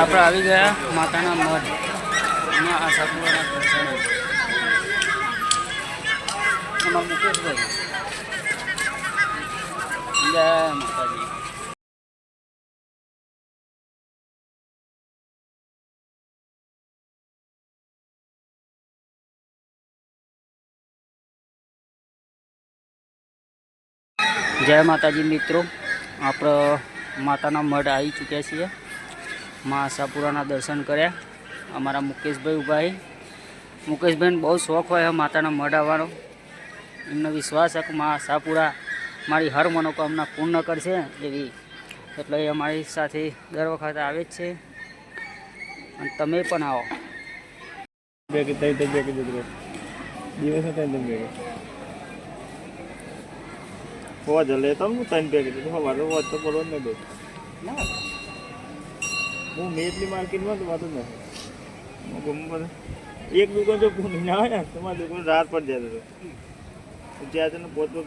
આપણે આવી ગયા માતાના મઢ. એમાં આશાપુરાના દર્શન એમાં મુકેશભાઈ જય માતાજી. જય માતાજી મિત્રો. આપણે માતાના મઢ આવી ચૂક્યા છીએ. મા આશાપુરાના દર્શન કર્યા. અમારા મુકેશભાઈ ઉભાઈ મુકેશભાઈને બહુ શોખ હોય માતાના મઢ આવવાનો. એમનો વિશ્વાસ છે કે મા આશાપુરા મારી હર મનોકામના પૂર્ણ કરશે એવી. એટલે એ અમારી સાથે દર વખતે આવે જ છે. અને તમે પણ આવો. બે કે ત્રણ ત્રણ બે કે જતો દિવસ ત્રણ ત્રણ બે હોવા જલે બે કે તો જ નહીં. બે હું મેટલી માર્કેટમાં તો વાતો નથી. ગમે એક દુકાન તો પૂરી ના હોય ને, તમારી દુકાન રાત પર જતો હતો જ્યાં તને પોત પોત